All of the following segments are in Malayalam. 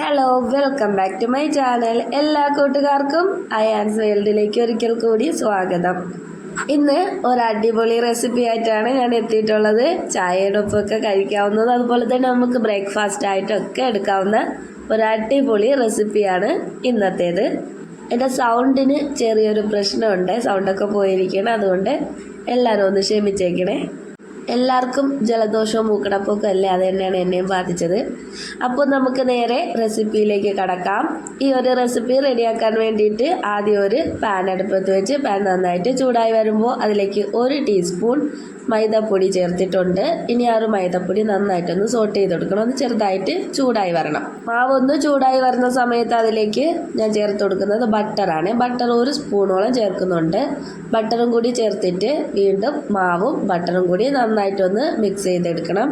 Hello welcome back to my channel എല്ലാ കൂട്ടുകാർക്കും ഐ അയാൻസ് വേൾഡിലേക്ക് ഒരിക്കൽ കൂടി സ്വാഗതം. ഇന്ന് ഒരു അടിപൊളി റെസിപ്പി ആയിട്ടാണ് ഞാൻ എത്തിയിട്ടുള്ളത്. ചായയുടെ ഒപ്പമൊക്കെ കഴിക്കാവുന്നത് അതുപോലെ തന്നെ നമുക്ക് ബ്രേക്ക്ഫാസ്റ്റ് ആയിട്ടൊക്കെ എടുക്കാവുന്ന ഒരു അടിപൊളി റെസിപ്പിയാണ് ഇന്നത്തേത്. എന്റെ സൗണ്ടിന് ചെറിയൊരു പ്രശ്നമുണ്ട് സൗണ്ടൊക്കെ പോയിരിക്കണം അതുകൊണ്ട് എല്ലാവരും ഒന്ന് ക്ഷമിച്ചേക്കണേ. എല്ലാവർക്കും ജലദോഷവും മൂക്കടപ്പൊക്കെ അല്ലേ? അത് തന്നെയാണ് എന്നെയും ബാധിച്ചത്. അപ്പോൾ നമുക്ക് നേരെ റെസിപ്പിയിലേക്ക് കടക്കാം. ഈ ഒരു റെസിപ്പി റെഡിയാക്കാൻ വേണ്ടിയിട്ട് ആദ്യം ഒരു പാൻ അടുപ്പത്ത് വെച്ച് പാൻ നന്നായിട്ട് ചൂടായി വരുമ്പോൾ അതിലേക്ക് ഒരു ടീസ്പൂൺ മൈദപ്പൊടി ചേർത്തിട്ടുണ്ട്. ഇനി ആ ഒരു മൈദപ്പൊടി നന്നായിട്ടൊന്ന് സോട്ട് ചെയ്ത് കൊടുക്കണം ഒന്ന് ചെറുതായിട്ട് ചൂടായി വരണം. മാവ് ഒന്ന് ചൂടായി വരുന്ന സമയത്ത് അതിലേക്ക് ഞാൻ ചേർത്ത് കൊടുക്കുന്നത് ബട്ടറാണ്. ബട്ടർ ഒരു സ്പൂണോളം ചേർക്കുന്നുണ്ട്. ബട്ടറും കൂടി ചേർത്തിട്ട് വീണ്ടും മാവും ബട്ടറും കൂടി നന്നായിട്ടൊന്ന് മിക്സ് ചെയ്തെടുക്കണം.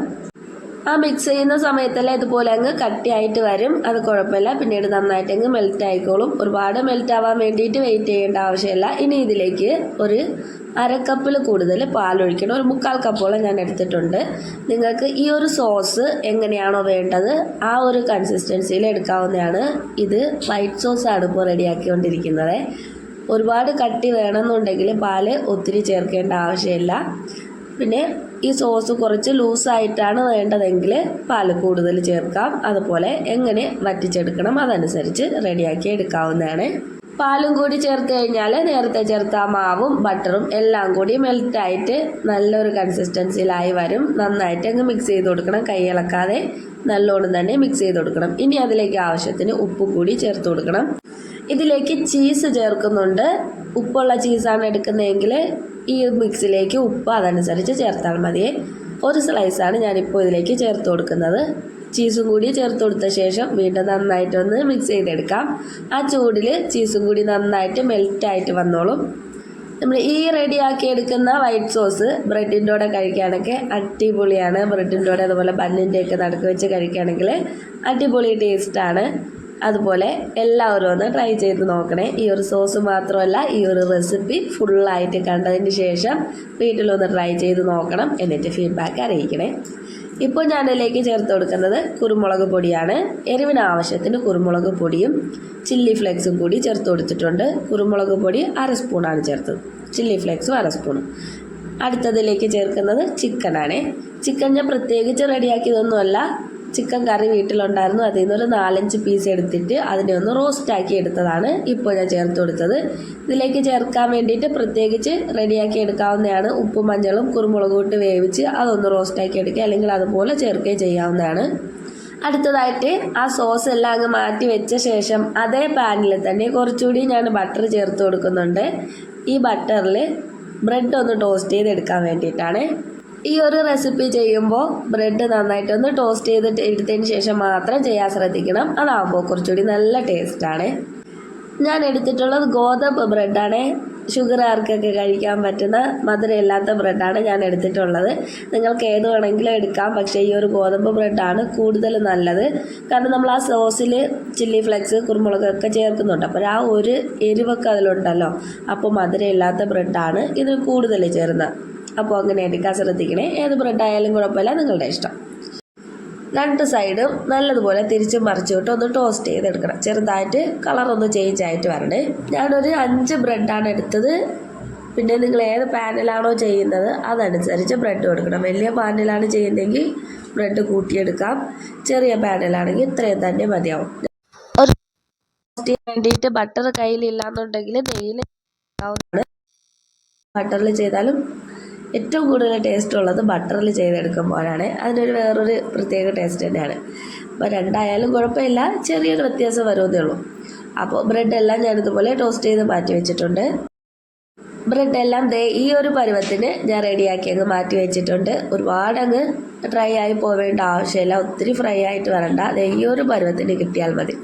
ആ മിക്സ് ചെയ്യുന്ന സമയത്തെല്ലാം ഇതുപോലെ അങ്ങ് കട്ടിയായിട്ട് വരും. അത് കുഴപ്പമില്ല. പിന്നീട് നന്നായിട്ട് അങ്ങ് മെൽറ്റ് ആയിക്കോളും. ഒരുപാട് മെൽറ്റ് ആവാൻ വേണ്ടിയിട്ട് വെയിറ്റ് ചെയ്യേണ്ട ആവശ്യമില്ല. ഇനി ഇതിലേക്ക് ഒരു അരക്കപ്പിൽ കൂടുതൽ പാലൊഴിക്കണം. ഒരു മുക്കാൽ കപ്പോളം ഞാൻ എടുത്തിട്ടുണ്ട്. നിങ്ങൾക്ക് ഈ ഒരു സോസ് എങ്ങനെയാണോ വേണ്ടത് ആ ഒരു കൺസിസ്റ്റൻസിയിൽ എടുക്കാവുന്നതാണ്. ഇത് വൈറ്റ് സോസ് ആണ് ഇപ്പോൾ റെഡിയാക്കിക്കൊണ്ടിരിക്കുന്നത്. ഒരുപാട് കട്ടി വേണമെന്നുണ്ടെങ്കിൽ പാൽ ഒത്തിരി ചേർക്കേണ്ട ആവശ്യമില്ല. പിന്നെ ഈ സോസ് കുറച്ച് ലൂസായിട്ടാണ് വേണ്ടതെങ്കിൽ പാൽ കൂടുതൽ ചേർക്കാം. അതുപോലെ എങ്ങനെ വറ്റിച്ചെടുക്കണം അതനുസരിച്ച് റെഡിയാക്കി എടുക്കാവുന്നതാണ്. പാലും കൂടി ചേർത്ത് കഴിഞ്ഞാൽ നേരത്തെ ചേർത്ത മാവും ബട്ടറും എല്ലാം കൂടി മെൽറ്റായിട്ട് നല്ലൊരു കൺസിസ്റ്റൻസിയിലായി വരും. നന്നായിട്ട് അങ്ങ് മിക്സ് ചെയ്ത് കൊടുക്കണം. കൈ ഇളക്കാതെ നല്ലോണം തന്നെ മിക്സ് ചെയ്ത് കൊടുക്കണം. ഇനി അതിലേക്ക് ആവശ്യത്തിന് ഉപ്പ് കൂടി ചേർത്ത് കൊടുക്കണം. ഇതിലേക്ക് ചീസ് ചേർക്കുന്നുണ്ട്. ഉപ്പുള്ള ചീസാണ് എടുക്കുന്നതെങ്കിൽ ഈ മിക്സിലേക്ക് ഉപ്പ് അതനുസരിച്ച് ചേർത്താൽ മതി. ഒരു സ്ലൈസാണ് ഞാനിപ്പോൾ ഇതിലേക്ക് ചേർത്ത് കൊടുക്കുന്നത്. ചീസും കൂടി ചേർത്ത് കൊടുത്ത ശേഷം വീണ്ടും നന്നായിട്ടൊന്ന് മിക്സ് ചെയ്തെടുക്കാം. ആ ചൂടിൽ ചീസും കൂടി നന്നായിട്ട് മെൽറ്റായിട്ട് വന്നോളും. നമ്മൾ ഈ റെഡിയാക്കി എടുക്കുന്ന വൈറ്റ് സോസ് ബ്രെഡിന്റെ കൂടെ കഴിക്കുകയാണെങ്കിൽ അടിപൊളിയാണ്. ബ്രെഡിന്റെ കൂടെ അതുപോലെ ബണ്ണിന്റെയൊക്കെ നടുക്ക് വെച്ച് കഴിക്കുകയാണെങ്കിൽ അടിപൊളി ടേസ്റ്റാണ് അതുപോലെ എല്ലാവരും ഒന്ന് ട്രൈ ചെയ്ത് നോക്കണേ. ഈ ഒരു സോസ് മാത്രമല്ല ഈ ഒരു റെസിപ്പി ഫുള്ളായിട്ട് കണ്ടതിന് ശേഷം വീട്ടിലൊന്ന് ട്രൈ ചെയ്ത് നോക്കണം എന്നിട്ട് ഫീഡ്ബാക്ക് അറിയിക്കണേ. ഇപ്പോൾ ഞാൻ അതിലേക്ക് ചേർത്ത് കൊടുക്കുന്നത് കുരുമുളക് പൊടിയാണ്. എരിവിന് ആവശ്യത്തിന് കുരുമുളക് പൊടിയും ചില്ലി ഫ്ലേക്സും കൂടി ചേർത്ത് കൊടുത്തിട്ടുണ്ട്. കുരുമുളക് പൊടി അര സ്പൂണാണ് ചേർത്തത്. ചില്ലി ഫ്ലേക്സും അര സ്പൂണും അടുത്തതിലേക്ക് ചേർക്കുന്നത് ചിക്കനാണ് ചിക്കൻ ഞാൻ പ്രത്യേകിച്ച് റെഡിയാക്കിയതൊന്നുമല്ല ചിക്കൻ കറി വീട്ടിലുണ്ടായിരുന്നു. അതിൽ നിന്നൊരു നാലഞ്ച് പീസ് എടുത്തിട്ട് അതിനെ ഒന്ന് റോസ്റ്റാക്കി എടുത്തതാണ്. ഇപ്പോൾ ഞാൻ ചേർത്ത് കൊടുത്തത്. ഇതിലേക്ക് ചേർക്കാൻ വേണ്ടിയിട്ട് പ്രത്യേകിച്ച് റെഡിയാക്കി എടുക്കാവുന്നതാണ്. ഉപ്പും മഞ്ഞളും കുരുമുളകും ഇട്ട് വേവിച്ച് അതൊന്ന് റോസ്റ്റാക്കി എടുക്കുക. അല്ലെങ്കിൽ അതുപോലെ ചേർക്കുകയും ചെയ്യാവുന്നതാണ്. അടുത്തതായിട്ട് ആ സോസ് എല്ലാം അങ്ങ് മാറ്റി വെച്ച ശേഷം അതേ പാനിൽ തന്നെ കുറച്ചുകൂടി ഞാൻ ബട്ടർ ചേർത്ത് കൊടുക്കുന്നുണ്ട്. ഈ ബട്ടറിൽ ബ്രെഡ് ഒന്ന് ടോസ്റ്റ് ചെയ്തെടുക്കാൻ വേണ്ടിയിട്ടാണ്. ഈ ഒരു റെസിപ്പി ചെയ്യുമ്പോൾ ബ്രെഡ് നന്നായിട്ട് ഒന്ന് ടോസ്റ്റ് ചെയ്തിട്ട് എടുത്തതിന് ശേഷം മാത്രം ചെയ്യാൻ ശ്രദ്ധിക്കണം. അതാകുമ്പോൾ കുറച്ചുകൂടി നല്ല ടേസ്റ്റാണ് ഞാൻ എടുത്തിട്ടുള്ളത് ഗോതമ്പ് ബ്രെഡാണ് ഷുഗർ ആർക്കൊക്കെ കഴിക്കാൻ പറ്റുന്ന മധുരമില്ലാത്ത ബ്രെഡാണ് ഞാൻ എടുത്തിട്ടുള്ളത്. നിങ്ങൾക്ക് ഏത് വേണമെങ്കിലും എടുക്കാം. പക്ഷേ ഈ ഒരു ഗോതമ്പ് ബ്രെഡാണ് കൂടുതൽ നല്ലത്. കാരണം നമ്മൾ ആ സോസിൽ ചില്ലി ഫ്ലെക്സ് കുരുമുളകൊക്കെ ചേർക്കുന്നുണ്ട്. അപ്പോൾ ആ ഒരു എരിവൊക്കെ അതിലുണ്ടല്ലോ. അപ്പോൾ മധുരമില്ലാത്ത ബ്രെഡാണ് ഇതിൽ കൂടുതൽ ചേരുന്നത്. അപ്പോൾ അങ്ങനെ എടുക്കാൻ ശ്രദ്ധിക്കണേ. ഏത് ബ്രെഡ് ആയാലും കുഴപ്പമില്ല നിങ്ങളുടെ ഇഷ്ടം. രണ്ട് സൈഡും നല്ലതുപോലെ തിരിച്ച് മറിച്ചിട്ട് ഒന്ന് ടോസ്റ്റ് ചെയ്തെടുക്കണം. ചെറുതായിട്ട് കളറൊന്ന് ചേഞ്ച് ആയിട്ട് വരണേ ഞാനൊരു അഞ്ച് ബ്രെഡാണ് എടുത്തത്. പിന്നെ നിങ്ങൾ ഏത് പാനിലാണോ ചെയ്യുന്നത് അതനുസരിച്ച് ബ്രെഡ് കൊടുക്കണം. വലിയ പാനിലാണ് ചെയ്യുന്നതെങ്കിൽ ബ്രെഡ് കൂട്ടിയെടുക്കാം. ചെറിയ പാനിലാണെങ്കിൽ ഇത്രയും തന്നെ മതിയാവും. ഒരു വേണ്ടിയിട്ട് ബട്ടർ കയ്യിലില്ലാന്നുണ്ടെങ്കിൽ നെയ്യിൽ ബട്ടറിൽ ചെയ്താലും ഏറ്റവും കൂടുതൽ ടേസ്റ്റ് ഉള്ളത് ബട്ടറിൽ ചെയ്തെടുക്കുമ്പോഴാണ് അതിനൊരു വേറൊരു പ്രത്യേക ടേസ്റ്റ് തന്നെയാണ്. അപ്പോൾ രണ്ടായാലും കുഴപ്പമില്ല. ചെറിയൊരു വ്യത്യാസം വരുമെന്നേ ഉള്ളൂ. അപ്പോൾ ബ്രെഡെല്ലാം ഞാനിതുപോലെ ടോസ്റ്റ് ചെയ്ത് മാറ്റി വെച്ചിട്ടുണ്ട്. ബ്രെഡ് എല്ലാം ദേ ഈ ഒരു പരുവത്തിന് ഞാൻ റെഡിയാക്കി അങ്ങ് മാറ്റി വെച്ചിട്ടുണ്ട്. ഒരുപാട് അങ്ങ് ഡ്രൈ ആയി പോവേണ്ട ആവശ്യമില്ല. ഒത്തിരി ഫ്രൈ ആയിട്ട് വരണ്ട. ദേ ഈ ഒരു പരുവത്തിന് കിട്ടിയാൽ മതി.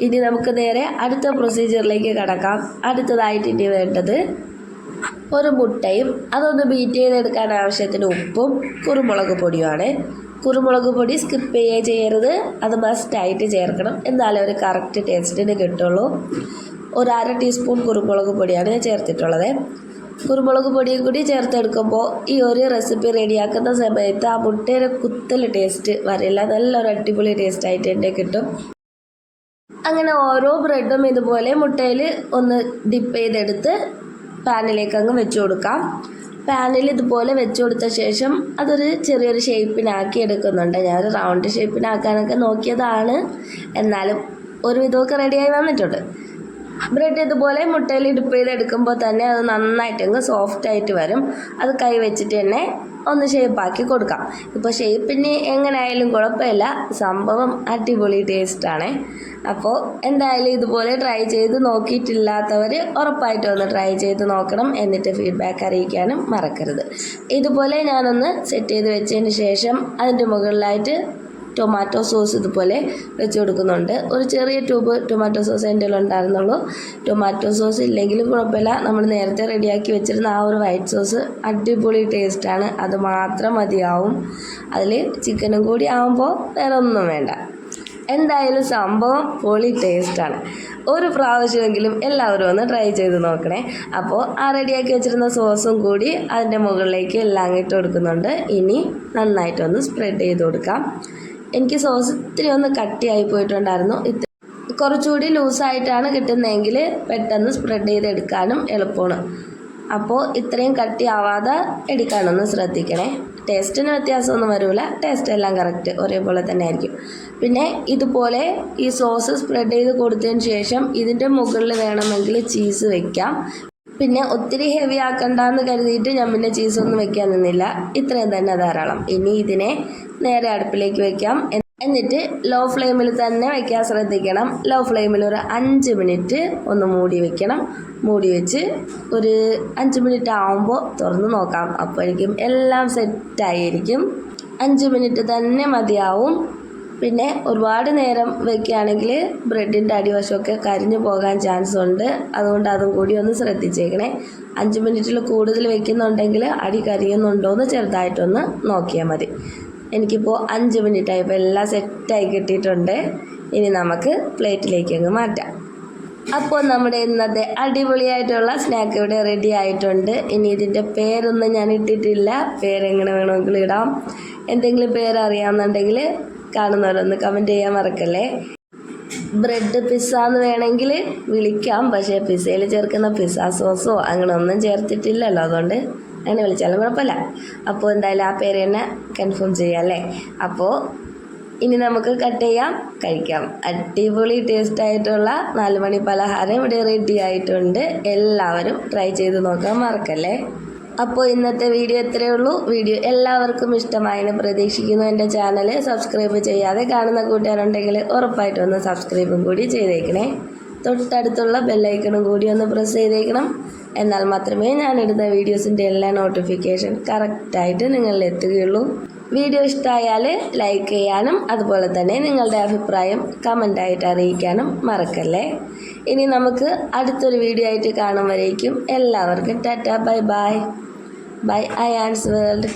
ഇനി നമുക്ക് നേരെ അടുത്ത പ്രൊസീജിയറിലേക്ക് കടക്കാം. അടുത്തതായിട്ട് ഇനി വേണ്ടത് ഒരു മുട്ടയും അതൊന്ന് ബീറ്റ് ചെയ്തെടുക്കാൻ ആവശ്യത്തിന് ഉപ്പും കുരുമുളക് പൊടിയുമാണ്. കുരുമുളക് പൊടി സ്കിപ്പ് ചെയ്യുകയും ചെയ്യരുത്. അത് മസ്റ്റായിട്ട് ചേർക്കണം. എന്നാലേ ഒരു കറക്റ്റ് ടേസ്റ്റിന് കിട്ടുള്ളൂ. ഒരു അര ടീസ്പൂൺ കുരുമുളക് പൊടിയാണ് ഞാൻ ചേർത്തിട്ടുള്ളത്. കുരുമുളക് പൊടിയും കൂടി ചേർത്തെടുക്കുമ്പോൾ ഈ ഒരു റെസിപ്പി റെഡിയാക്കുന്ന സമയത്ത് ആ മുട്ടയുടെ കുത്തൽ ടേസ്റ്റ് വരില്ല നല്ലൊരു അടിപൊളി ടേസ്റ്റ് ആയിട്ട് തന്നെ കിട്ടും. അങ്ങനെ ഓരോ ബ്രെഡും ഇതുപോലെ മുട്ടയിൽ ഒന്ന് ഡിപ്പ് ചെയ്തെടുത്ത് പാനിലേക്ക് അങ്ങ് വെച്ച് കൊടുക്കാം. പാനിൽ ഇതുപോലെ വെച്ച് കൊടുത്ത ശേഷം അതൊരു ചെറിയൊരു ഷേപ്പിനാക്കി എടുക്കുന്നുണ്ട്. ഞാനൊരു റൗണ്ട് ഷേപ്പിനാക്കാനൊക്കെ നോക്കിയതാണ്. എന്നാലും ഒരു വിധമൊക്കെ റെഡിയായി വന്നിട്ടുണ്ട്. ബ്രെഡ് ഇതുപോലെ മുട്ടയിൽ ഡിപ്പ് ചെയ്തെടുക്കുമ്പോൾ തന്നെ അത് നന്നായിട്ട് അങ്ങ് സോഫ്റ്റ് ആയിട്ട് വരും. അത് കൈ വെച്ചിട്ട് തന്നെ ഒന്ന് ഷേപ്പാക്കി കൊടുക്കാം. ഇപ്പോൾ ഷേപ്പിന് എങ്ങനെയായാലും കുഴപ്പമില്ല. സംഭവം അടിപൊളി ടേസ്റ്റാണ് അപ്പോൾ എന്തായാലും ഇതുപോലെ ട്രൈ ചെയ്ത് നോക്കിയിട്ടില്ലാത്തവർ ഉറപ്പായിട്ടും ഒന്ന് ട്രൈ ചെയ്ത് നോക്കണം എന്നിട്ട് ഫീഡ്ബാക്ക് അറിയിക്കാനും മറക്കരുത്. ഇതുപോലെ ഞാനൊന്ന് സെറ്റ് ചെയ്ത് വെച്ചതിന് ശേഷം അതിന്റെ മുകളിലായിട്ട് ടൊമാറ്റോ സോസ് ഇതുപോലെ വെച്ച് കൊടുക്കുന്നുണ്ട്. ഒരു ചെറിയ ട്യൂബ് ടൊമാറ്റോ സോസ് എന്റെ ഉണ്ടായിരുന്നുള്ളൂ. ടൊമാറ്റോ സോസ് ഇല്ലെങ്കിലും കുഴപ്പമില്ല. നമ്മൾ നേരത്തെ റെഡിയാക്കി വെച്ചിരുന്ന ആ ഒരു വൈറ്റ് സോസ് അടിപൊളി ടേസ്റ്റാണ് അത് മാത്രം മതിയാവും. അതിൽ ചിക്കനും കൂടി ആവുമ്പോൾ വേറെ ഒന്നും വേണ്ട. എന്തായാലും സംഭവം പൊളി ടേസ്റ്റാണ് ഒരു പ്രാവശ്യമെങ്കിലും എല്ലാവരും ഒന്ന് ട്രൈ ചെയ്ത് നോക്കണേ. അപ്പോൾ ആ റെഡിയാക്കി വെച്ചിരുന്ന സോസും കൂടി അതിന്റെ മുകളിലേക്ക് എല്ലാം ഇട്ട് കൊടുക്കുന്നുണ്ട്. ഇനി നന്നായിട്ടൊന്ന് സ്പ്രെഡ് ചെയ്ത് കൊടുക്കാം. എനിക്ക് സോസ് ഇത്തിരി ഒന്ന് കട്ടിയായി പോയിട്ടുണ്ടായിരുന്നു. കുറച്ചുകൂടി ലൂസായിട്ടാണ് കിട്ടുന്നതെങ്കിൽ പെട്ടെന്ന് സ്പ്രെഡ് ചെയ്തെടുക്കാനും എളുപ്പമാണ്. അപ്പോൾ ഇത്രയും കട്ടിയാവാതെ എടുക്കാനൊന്ന് ശ്രദ്ധിക്കണേ. ടേസ്റ്റിന് വ്യത്യാസമൊന്നും വരില്ല ടേസ്റ്റ് എല്ലാം കറക്റ്റ് ഒരേപോലെ തന്നെ ആയിരിക്കും. പിന്നെ ഇതുപോലെ ഈ സോസ് സ്പ്രെഡ് ചെയ്ത് കൊടുത്തതിന് ശേഷം ഇതിന്റെ മുകളിൽ വേണമെങ്കിൽ ചീസ് വെക്കാം. പിന്നെ ഒത്തിരി ഹെവി ആക്കണ്ടെന്ന് കരുതിയിട്ട് ഞാൻ പിന്നെ ചീസൊന്നും വെക്കാൻ നിന്നില്ല. ഇത്രയും തന്നെ ധാരാളം. ഇനി ഇതിനെ നേരെ അടുപ്പിലേക്ക് വെക്കാം. എന്നിട്ട് ലോ ഫ്ലെയിമിൽ തന്നെ വയ്ക്കാൻ ശ്രദ്ധിക്കണം. ലോ ഫ്ലെയിമിൽ ഒരു അഞ്ച് മിനിറ്റ് ഒന്ന് മൂടി വെക്കണം. മൂടി വെച്ച് ഒരു അഞ്ച് മിനിറ്റ് ആകുമ്പോൾ തുറന്ന് നോക്കാം. അപ്പോഴേക്കും എല്ലാം സെറ്റായിരിക്കും അഞ്ച് മിനിറ്റ് തന്നെ മതിയാവും. പിന്നെ ഒരുപാട് നേരം വെക്കുകയാണെങ്കിൽ ബ്രെഡിന്റെ അടിവശമൊക്കെ കരിഞ്ഞു പോകാൻ ചാൻസ് ഉണ്ട്. അതുകൊണ്ട് അതും കൂടി ഒന്ന് ശ്രദ്ധിച്ചേക്കണേ. അഞ്ച് മിനിറ്റിൽ കൂടുതൽ വെക്കുന്നുണ്ടെങ്കിൽ അടി കരിയുന്നുണ്ടോ എന്ന് ചെറുതായിട്ടൊന്ന് നോക്കിയാൽ മതി. എനിക്കിപ്പോൾ അഞ്ച് മിനിറ്റ് ആയപ്പോൾ എല്ലാം സെറ്റായി കിട്ടിയിട്ടുണ്ട്. ഇനി നമുക്ക് പ്ലേറ്റിലേക്ക് അങ്ങ് മാറ്റാം. അപ്പോൾ നമ്മുടെ ഇന്നത്തെ അടിപൊളിയായിട്ടുള്ള സ്നാക്ക് ഇവിടെ റെഡി ആയിട്ടുണ്ട്. ഇനി ഇതിന്റെ പേരൊന്നും ഞാൻ ഇട്ടിട്ടില്ല. പേരെങ്ങനെ വേണമെങ്കിൽ ഇടാം. എന്തെങ്കിലും പേര് അറിയാമെന്നുണ്ടെങ്കിൽ കാണുന്നവരൊന്ന് കമന്റ് ചെയ്യാൻ മറക്കല്ലേ? ബ്രെഡ് പിസ്സ എന്ന് വേണമെങ്കിൽ വിളിക്കാം. പക്ഷേ പിസ്സയിൽ ചേർക്കുന്ന പിസ്സ സോസോ അങ്ങനെ ഒന്നും ചേർത്തിട്ടില്ലല്ലോ. അതുകൊണ്ട് അങ്ങനെ വിളിച്ചാലും? കുഴപ്പമില്ല. അപ്പോൾ എന്തായാലും ആ പേര് തന്നെ കൺഫേം ചെയ്യാം അല്ലേ? അപ്പോൾ ഇനി നമുക്ക് കട്ട് ചെയ്യാം കഴിക്കാം. അടിപൊളി ടേസ്റ്റ് ആയിട്ടുള്ള നാലുമണി പലഹാരം ഇവിടെ റെഡി ആയിട്ടുണ്ട്. എല്ലാവരും ട്രൈ ചെയ്ത് നോക്കാൻ മറക്കല്ലേ? അപ്പോൾ ഇന്നത്തെ വീഡിയോ ഇത്രയേ ഉള്ളൂ. വീഡിയോ എല്ലാവർക്കും ഇഷ്ടമായെന്ന് പ്രതീക്ഷിക്കുന്നു. എന്റെ ചാനൽ സബ്സ്ക്രൈബ് ചെയ്യാതെ കാണുന്ന കൂട്ടുകാരുണ്ടെങ്കിൽ ഉറപ്പായിട്ടും ഒന്ന് സബ്സ്ക്രൈബും കൂടി ചെയ്തേക്കണേ. തൊട്ടടുത്തുള്ള ബെല്ലൈക്കണും കൂടി ഒന്ന് പ്രസ് ചെയ്തേക്കണം. എന്നാൽ മാത്രമേ ഞാനിടുന്ന വീഡിയോസിന്റെ എല്ലാ നോട്ടിഫിക്കേഷൻ കറക്റ്റായിട്ട് നിങ്ങളിൽ എത്തുകയുള്ളൂ. വീഡിയോ ഇഷ്ടമായാൽ ലൈക്ക് ചെയ്യാനും അതുപോലെ തന്നെ നിങ്ങളുടെ അഭിപ്രായം കമന്റായിട്ട് അറിയിക്കാനും മറക്കല്ലേ. ഇനി നമുക്ക് അടുത്തൊരു വീഡിയോ ആയിട്ട് കാണും വരേക്കും എല്ലാവർക്കും ടാറ്റ ബൈ ബൈ ബൈ ഐ ആൻസ് വേൾഡ്